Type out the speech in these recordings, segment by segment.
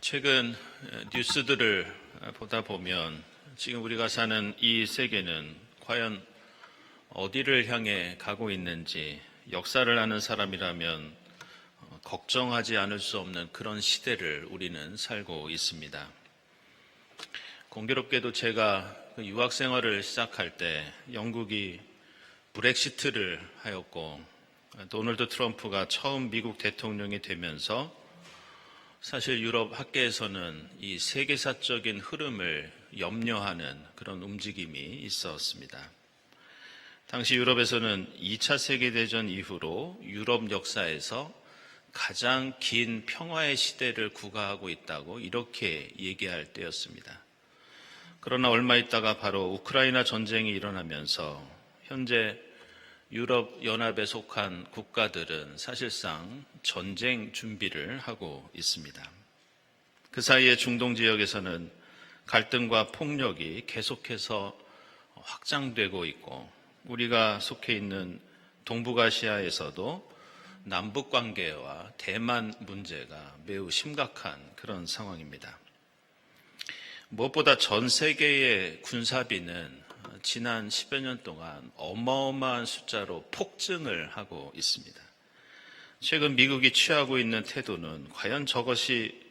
최근 뉴스들을 보다 보면 지금 우리가 사는 이 세계는 과연 어디를 향해 가고 있는지 역사를 아는 사람이라면 걱정하지 않을 수 없는 그런 시대를 우리는 살고 있습니다. 공교롭게도 제가 그 유학 생활을 시작할 때 영국이 브렉시트를 하였고 도널드 트럼프가 처음 미국 대통령이 되면서 사실 유럽 학계에서는 이 세계사적인 흐름을 염려하는 그런 움직임이 있었습니다. 당시 유럽에서는 2차 세계대전 이후로 유럽 역사에서 가장 긴 평화의 시대를 구가하고 있다고 이렇게 얘기할 때였습니다. 그러나 얼마 있다가 바로 우크라이나 전쟁이 일어나면서 현재 유럽 연합에 속한 국가들은 사실상 전쟁 준비를 하고 있습니다. 그 사이에 중동 지역에서는 갈등과 폭력이 계속해서 확장되고 있고 우리가 속해 있는 동북아시아에서도 남북 관계와 대만 문제가 매우 심각한 그런 상황입니다. 무엇보다 전 세계의 군사비는 지난 10여 년 동안 어마어마한 숫자로 폭증을 하고 있습니다. 최근 미국이 취하고 있는 태도는 과연 저것이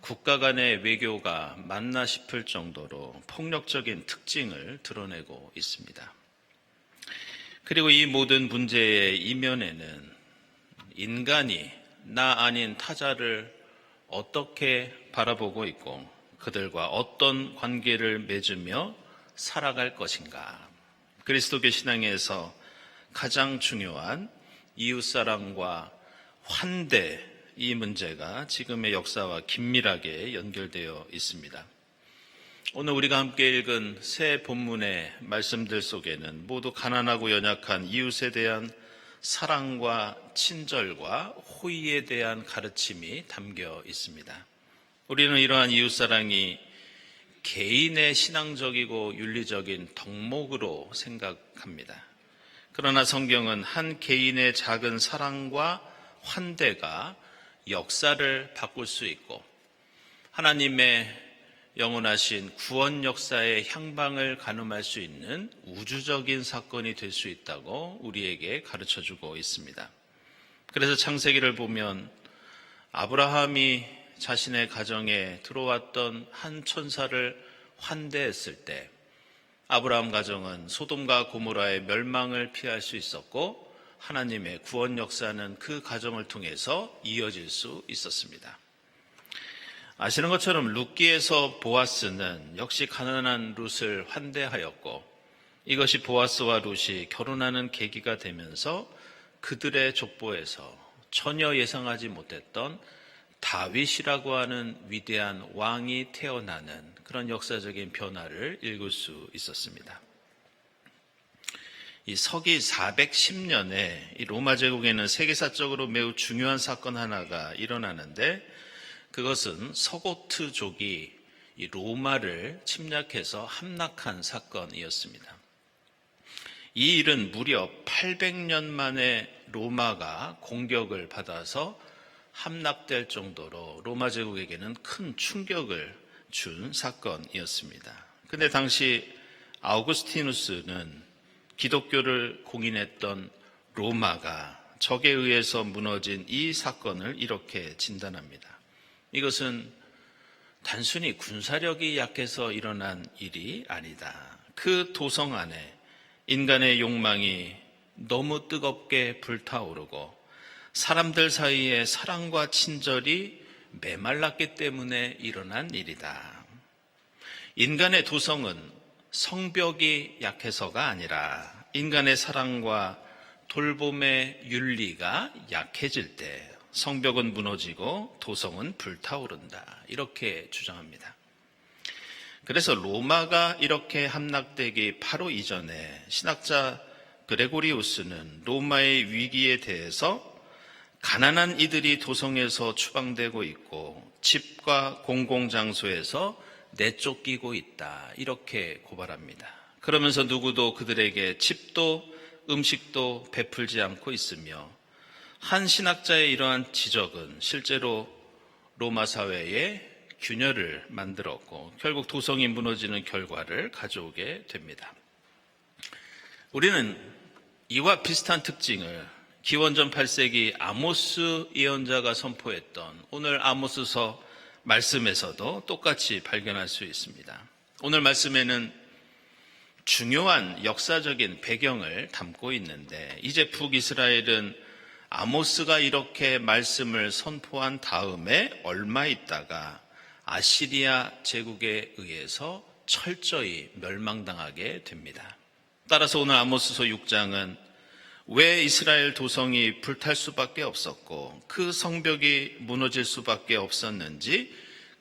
국가 간의 외교가 맞나 싶을 정도로 폭력적인 특징을 드러내고 있습니다. 그리고 이 모든 문제의 이면에는 인간이 나 아닌 타자를 어떻게 바라보고 있고 그들과 어떤 관계를 맺으며 살아갈 것인가. 그리스도교 신앙에서 가장 중요한 이웃사랑과 환대 이 문제가 지금의 역사와 긴밀하게 연결되어 있습니다. 오늘 우리가 함께 읽은 새 본문의 말씀들 속에는 모두 가난하고 연약한 이웃에 대한 사랑과 친절과 호의에 대한 가르침이 담겨 있습니다. 우리는 이러한 이웃사랑이 개인의 신앙적이고 윤리적인 덕목으로 생각합니다. 그러나 성경은 한 개인의 작은 사랑과 환대가 역사를 바꿀 수 있고 하나님의 영원하신 구원 역사의 향방을 가늠할 수 있는 우주적인 사건이 될 수 있다고 우리에게 가르쳐 주고 있습니다. 그래서 창세기를 보면 아브라함이 자신의 가정에 들어왔던 한 천사를 환대했을 때 아브라함 가정은 소돔과 고모라의 멸망을 피할 수 있었고 하나님의 구원 역사는 그 가정을 통해서 이어질 수 있었습니다. 아시는 것처럼 룻기에서 보아스는 역시 가난한 룻을 환대하였고 이것이 보아스와 룻이 결혼하는 계기가 되면서 그들의 족보에서 전혀 예상하지 못했던 다윗이라고 하는 위대한 왕이 태어나는 그런 역사적인 변화를 읽을 수 있었습니다. 이 서기 410년에 이 로마 제국에는 세계사적으로 매우 중요한 사건 하나가 일어나는데 그것은 서고트족이 이 로마를 침략해서 함락한 사건이었습니다. 이 일은 무려 800년 만에 로마가 공격을 받아서 함락될 정도로 로마 제국에게는 큰 충격을 준 사건이었습니다. 근데 당시 아우구스티누스는 기독교를 공인했던 로마가 적에 의해서 무너진 이 사건을 이렇게 진단합니다. 이것은 단순히 군사력이 약해서 일어난 일이 아니다. 그 도성 안에 인간의 욕망이 너무 뜨겁게 불타오르고 사람들 사이에 사랑과 친절이 메말랐기 때문에 일어난 일이다. 인간의 도성은 성벽이 약해서가 아니라 인간의 사랑과 돌봄의 윤리가 약해질 때 성벽은 무너지고 도성은 불타오른다. 이렇게 주장합니다. 그래서 로마가 이렇게 함락되기 바로 이전에 신학자 그레고리우스는 로마의 위기에 대해서 가난한 이들이 도성에서 추방되고 있고 집과 공공장소에서 내쫓기고 있다. 이렇게 고발합니다. 그러면서 누구도 그들에게 집도 음식도 베풀지 않고 있으며 한 신학자의 이러한 지적은 실제로 로마 사회에 균열을 만들었고 결국 도성이 무너지는 결과를 가져오게 됩니다. 우리는 이와 비슷한 특징을 기원전 8세기 아모스 예언자가 선포했던 오늘 아모스서 말씀에서도 똑같이 발견할 수 있습니다. 오늘 말씀에는 중요한 역사적인 배경을 담고 있는데 이제 북이스라엘은 아모스가 이렇게 말씀을 선포한 다음에 얼마 있다가 아시리아 제국에 의해서 철저히 멸망당하게 됩니다. 따라서 오늘 아모스서 6장은 왜 이스라엘 도성이 불탈 수밖에 없었고 그 성벽이 무너질 수밖에 없었는지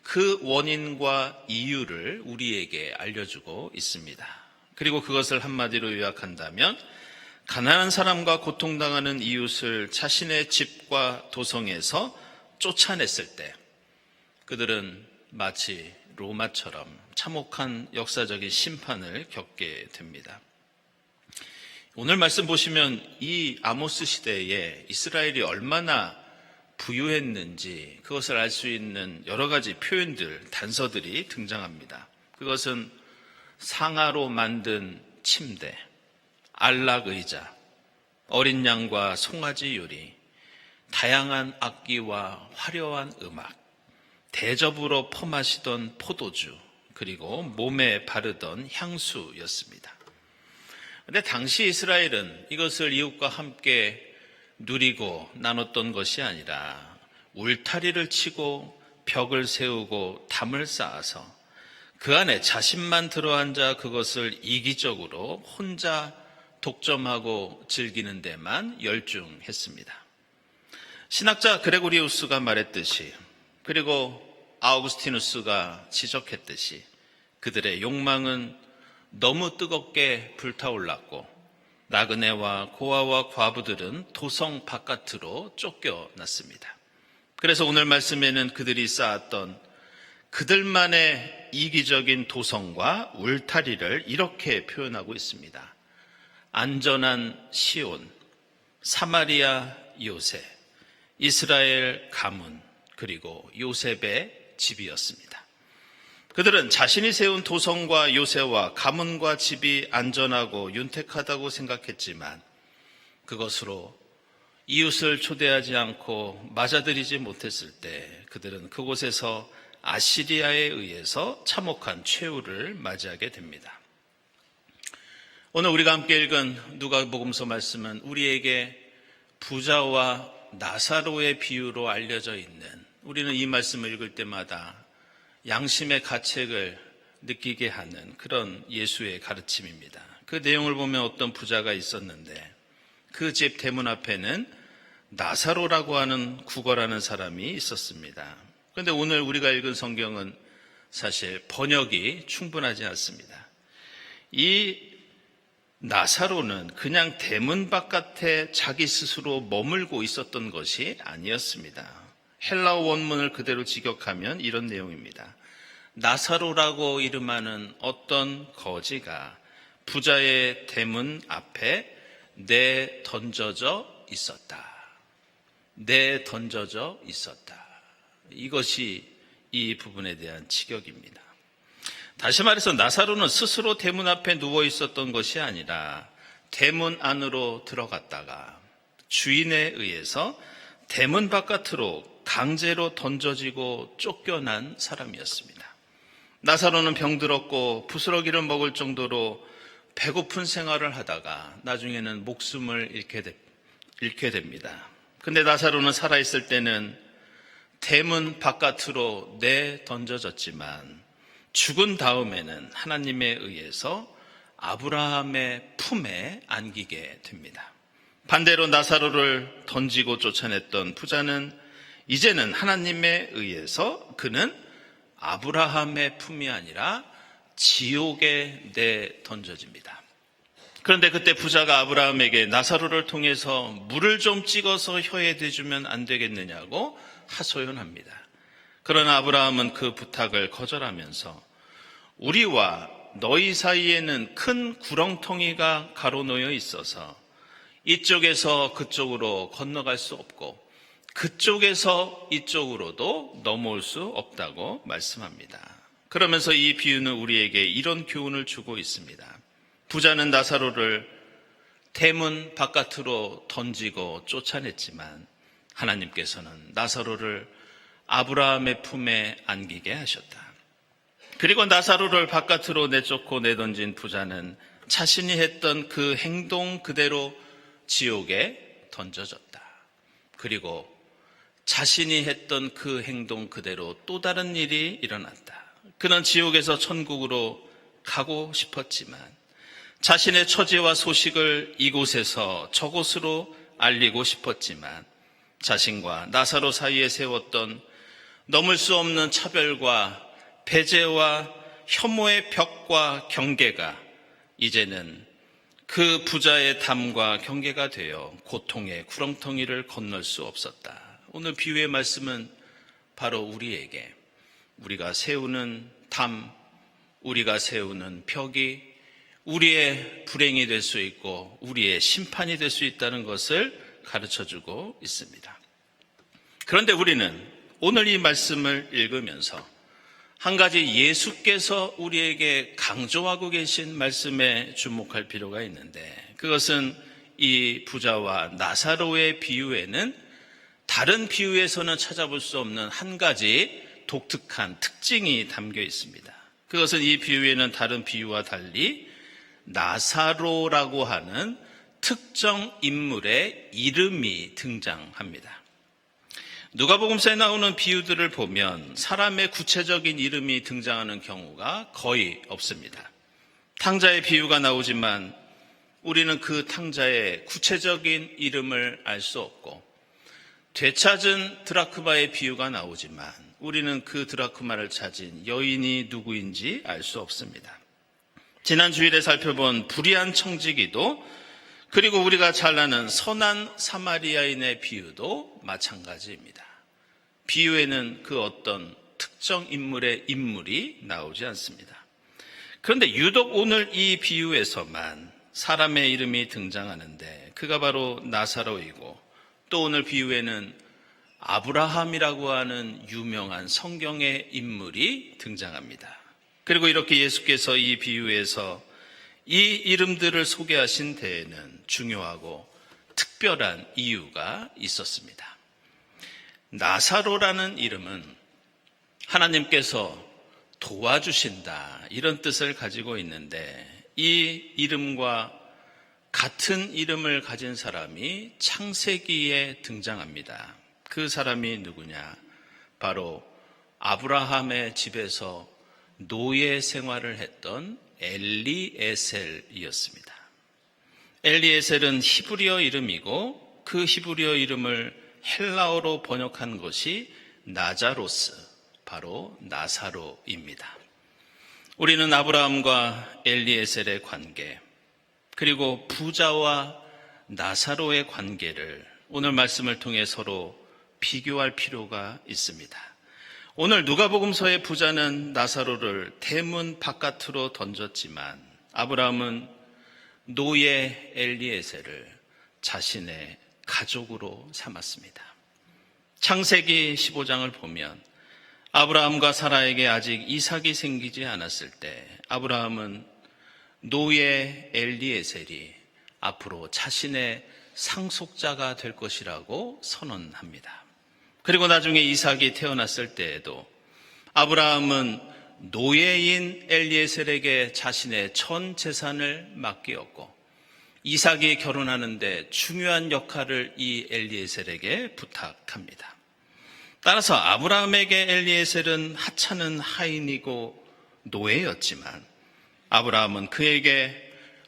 그 원인과 이유를 우리에게 알려주고 있습니다. 그리고 그것을 한마디로 요약한다면 가난한 사람과 고통당하는 이웃을 자신의 집과 도성에서 쫓아냈을 때 그들은 마치 로마처럼 참혹한 역사적인 심판을 겪게 됩니다. 오늘 말씀 보시면 이 아모스 시대에 이스라엘이 얼마나 부유했는지 그것을 알 수 있는 여러 가지 표현들, 단서들이 등장합니다. 그것은 상아로 만든 침대, 안락 의자, 어린 양과 송아지 요리, 다양한 악기와 화려한 음악, 대접으로 퍼마시던 포도주, 그리고 몸에 바르던 향수였습니다. 근데 당시 이스라엘은 이것을 이웃과 함께 누리고 나눴던 것이 아니라 울타리를 치고 벽을 세우고 담을 쌓아서 그 안에 자신만 들어앉아 그것을 이기적으로 혼자 독점하고 즐기는 데만 열중했습니다. 신학자 그레고리우스가 말했듯이 그리고 아우구스티누스가 지적했듯이 그들의 욕망은 너무 뜨겁게 불타올랐고 나그네와 고아와 과부들은 도성 바깥으로 쫓겨났습니다. 그래서 오늘 말씀에는 그들이 쌓았던 그들만의 이기적인 도성과 울타리를 이렇게 표현하고 있습니다. 안전한 시온, 사마리아 요셉, 이스라엘 가문, 그리고 요셉의 집이었습니다. 그들은 자신이 세운 도성과 요새와 가문과 집이 안전하고 윤택하다고 생각했지만 그것으로 이웃을 초대하지 않고 맞아들이지 못했을 때 그들은 그곳에서 아시리아에 의해서 참혹한 최후를 맞이하게 됩니다. 오늘 우리가 함께 읽은 누가복음서 말씀은 우리에게 부자와 나사로의 비유로 알려져 있는 우리는 이 말씀을 읽을 때마다 양심의 가책을 느끼게 하는 그런 예수의 가르침입니다. 그 내용을 보면 어떤 부자가 있었는데 그 집 대문 앞에는 나사로라고 하는 구걸하는 사람이 있었습니다. 그런데 오늘 우리가 읽은 성경은 사실 번역이 충분하지 않습니다. 이 나사로는 그냥 대문 바깥에 자기 스스로 머물고 있었던 것이 아니었습니다. 헬라어 원문을 그대로 직역하면 이런 내용입니다. 나사로라고 이름하는 어떤 거지가 부자의 대문 앞에 내 던져져 있었다. 내 던져져 있었다. 이것이 이 부분에 대한 직역입니다. 다시 말해서 나사로는 스스로 대문 앞에 누워 있었던 것이 아니라 대문 안으로 들어갔다가 주인에 의해서 대문 바깥으로 강제로 던져지고 쫓겨난 사람이었습니다. 나사로는 병들었고 부스러기를 먹을 정도로 배고픈 생활을 하다가 나중에는 목숨을 잃게, 됩니다. 근데 나사로는 살아있을 때는 대문 바깥으로 내 던져졌지만 죽은 다음에는 하나님에 의해서 아브라함의 품에 안기게 됩니다. 반대로 나사로를 던지고 쫓아냈던 부자는 이제는 하나님에 의해서 그는 아브라함의 품이 아니라 지옥에 내 던져집니다. 그런데 그때 부자가 아브라함에게 나사로를 통해서 물을 좀 찍어서 혀에 대주면 안 되겠느냐고 하소연합니다. 그러나 아브라함은 그 부탁을 거절하면서 우리와 너희 사이에는 큰 구렁텅이가 가로놓여 있어서 이쪽에서 그쪽으로 건너갈 수 없고 그쪽에서 이쪽으로도 넘어올 수 없다고 말씀합니다. 그러면서 이 비유는 우리에게 이런 교훈을 주고 있습니다. 부자는 나사로를 대문 바깥으로 던지고 쫓아냈지만 하나님께서는 나사로를 아브라함의 품에 안기게 하셨다. 그리고 나사로를 바깥으로 내쫓고 내던진 부자는 자신이 했던 그 행동 그대로 지옥에 던져졌다. 그리고 자신이 했던 그 행동 그대로 또 다른 일이 일어났다. 그는 지옥에서 천국으로 가고 싶었지만 자신의 처지와 소식을 이곳에서 저곳으로 알리고 싶었지만 자신과 나사로 사이에 세웠던 넘을 수 없는 차별과 배제와 혐오의 벽과 경계가 이제는 그 부자의 담과 경계가 되어 고통의 구렁텅이를 건널 수 없었다. 오늘 비유의 말씀은 바로 우리에게 우리가 세우는 담, 우리가 세우는 벽이 우리의 불행이 될 수 있고 우리의 심판이 될 수 있다는 것을 가르쳐 주고 있습니다. 그런데 우리는 오늘 이 말씀을 읽으면서 한 가지 예수께서 우리에게 강조하고 계신 말씀에 주목할 필요가 있는데 그것은 이 부자와 나사로의 비유에는 다른 비유에서는 찾아볼 수 없는 한 가지 독특한 특징이 담겨 있습니다. 그것은 이 비유에는 다른 비유와 달리 나사로라고 하는 특정 인물의 이름이 등장합니다. 누가복음서에 나오는 비유들을 보면 사람의 구체적인 이름이 등장하는 경우가 거의 없습니다. 탕자의 비유가 나오지만 우리는 그 탕자의 구체적인 이름을 알 수 없고 되찾은 드라크마의 비유가 나오지만 우리는 그 드라크마를 찾은 여인이 누구인지 알 수 없습니다. 지난 주일에 살펴본 불의한 청지기도 그리고 우리가 잘 아는 선한 사마리아인의 비유도 마찬가지입니다. 비유에는 그 어떤 특정 인물의 인물이 나오지 않습니다. 그런데 유독 오늘 이 비유에서만 사람의 이름이 등장하는데 그가 바로 나사로이고 또 오늘 비유에는 아브라함이라고 하는 유명한 성경의 인물이 등장합니다. 그리고 이렇게 예수께서 이 비유에서 이 이름들을 소개하신 데에는 중요하고 특별한 이유가 있었습니다. 나사로라는 이름은 하나님께서 도와주신다 이런 뜻을 가지고 있는데 이 이름과 같은 이름을 가진 사람이 창세기에 등장합니다. 그 사람이 누구냐? 바로 아브라함의 집에서 노예 생활을 했던 엘리에셀이었습니다. 엘리에셀은 히브리어 이름이고 그 히브리어 이름을 헬라어로 번역한 것이 나자로스, 바로 나사로입니다. 우리는 아브라함과 엘리에셀의 관계, 그리고 부자와 나사로의 관계를 오늘 말씀을 통해 서로 비교할 필요가 있습니다. 오늘 누가복음서의 부자는 나사로를 대문 바깥으로 던졌지만 아브라함은 노예 엘리에셀을 자신의 가족으로 삼았습니다. 창세기 15장을 보면 아브라함과 사라에게 아직 이삭이 생기지 않았을 때 아브라함은 노예 엘리에셀이 앞으로 자신의 상속자가 될 것이라고 선언합니다. 그리고 나중에 이삭이 태어났을 때에도 아브라함은 노예인 엘리에셀에게 자신의 전 재산을 맡기었고 이삭이 결혼하는데 중요한 역할을 이 엘리에셀에게 부탁합니다. 따라서 아브라함에게 엘리에셀은 하찮은 하인이고 노예였지만 아브라함은 그에게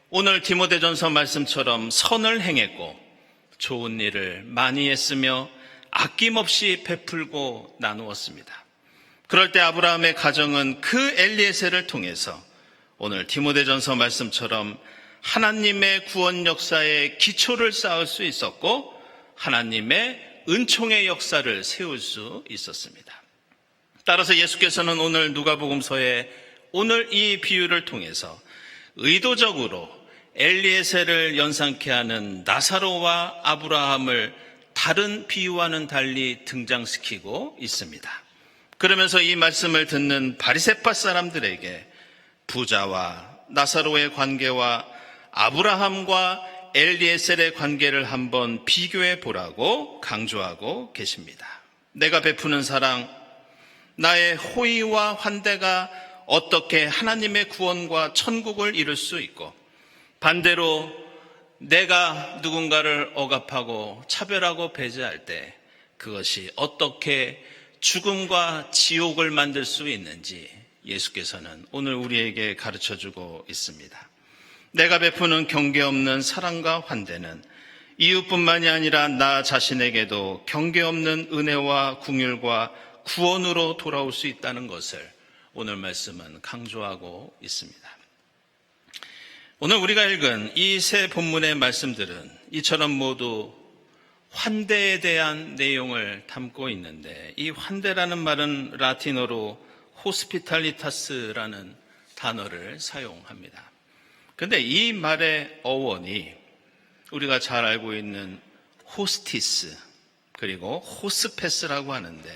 오늘 디모데전서 말씀처럼 선을 행했고 좋은 일을 많이 했으며 아낌없이 베풀고 나누었습니다. 그럴 때 아브라함의 가정은 그 엘리에셀을 통해서 오늘 디모데전서 말씀처럼 하나님의 구원 역사의 기초를 쌓을 수 있었고 하나님의 은총의 역사를 세울 수 있었습니다. 따라서 예수께서는 오늘 누가복음서에 오늘 이 비유를 통해서 의도적으로 엘리에셀을 연상케 하는 나사로와 아브라함을 다른 비유와는 달리 등장시키고 있습니다. 그러면서 이 말씀을 듣는 바리새파 사람들에게 부자와 나사로의 관계와 아브라함과 엘리에셀의 관계를 한번 비교해 보라고 강조하고 계십니다. 내가 베푸는 사랑, 나의 호의와 환대가 어떻게 하나님의 구원과 천국을 이룰 수 있고 반대로 내가 누군가를 억압하고 차별하고 배제할 때 그것이 어떻게 죽음과 지옥을 만들 수 있는지 예수께서는 오늘 우리에게 가르쳐 주고 있습니다. 내가 베푸는 경계 없는 사랑과 환대는 이웃뿐만이 아니라 나 자신에게도 경계 없는 은혜와 궁율과 구원으로 돌아올 수 있다는 것을 오늘 말씀은 강조하고 있습니다. 오늘 우리가 읽은 이 세 본문의 말씀들은 이처럼 모두 환대에 대한 내용을 담고 있는데 이 환대라는 말은 라틴어로 호스피탈리타스라는 단어를 사용합니다. 근데 이 말의 어원이 우리가 잘 알고 있는 호스티스 그리고 호스페스라고 하는데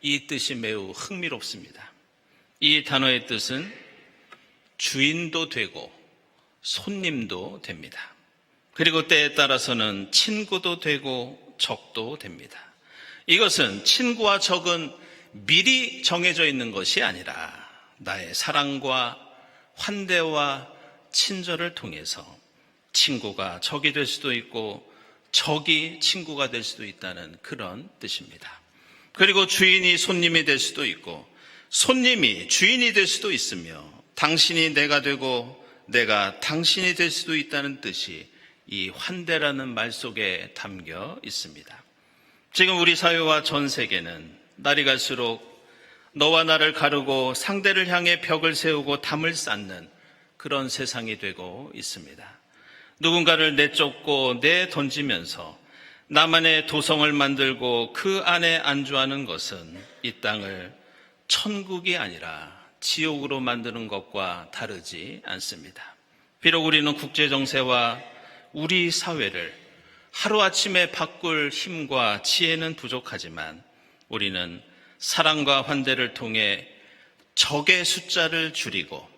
이 뜻이 매우 흥미롭습니다. 이 단어의 뜻은 주인도 되고 손님도 됩니다. 그리고 때에 따라서는 친구도 되고 적도 됩니다. 이것은 친구와 적은 미리 정해져 있는 것이 아니라 나의 사랑과 환대와 친절을 통해서 친구가 적이 될 수도 있고 적이 친구가 될 수도 있다는 그런 뜻입니다. 그리고 주인이 손님이 될 수도 있고 손님이 주인이 될 수도 있으며 당신이 내가 되고 내가 당신이 될 수도 있다는 뜻이 이 환대라는 말 속에 담겨 있습니다. 지금 우리 사회와 전 세계는 날이 갈수록 너와 나를 가르고 상대를 향해 벽을 세우고 담을 쌓는 그런 세상이 되고 있습니다. 누군가를 내쫓고 내던지면서 나만의 도성을 만들고 그 안에 안주하는 것은 이 땅을 천국이 아니라 지옥으로 만드는 것과 다르지 않습니다. 비록 우리는 국제 정세와 우리 사회를 하루아침에 바꿀 힘과 지혜는 부족하지만 우리는 사랑과 환대를 통해 적의 숫자를 줄이고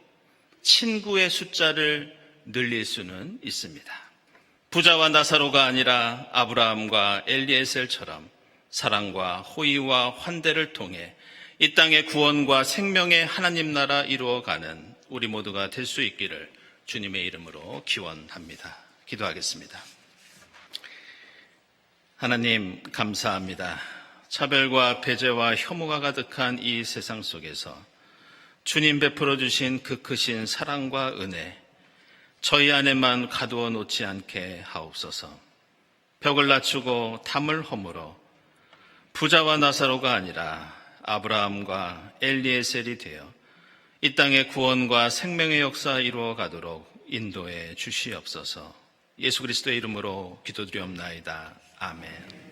친구의 숫자를 늘릴 수는 있습니다. 부자와 나사로가 아니라 아브라함과 엘리에셀처럼 사랑과 호의와 환대를 통해 이 땅의 구원과 생명의 하나님 나라 이루어가는 우리 모두가 될 수 있기를 주님의 이름으로 기원합니다. 기도하겠습니다. 하나님 감사합니다. 차별과 배제와 혐오가 가득한 이 세상 속에서 주님 베풀어 주신 그 크신 사랑과 은혜 저희 안에만 가두어 놓지 않게 하옵소서. 벽을 낮추고 담을 허물어 부자와 나사로가 아니라 아브라함과 엘리에셀이 되어 이 땅의 구원과 생명의 역사 이루어 가도록 인도해 주시옵소서. 예수 그리스도의 이름으로 기도드리옵나이다. 아멘.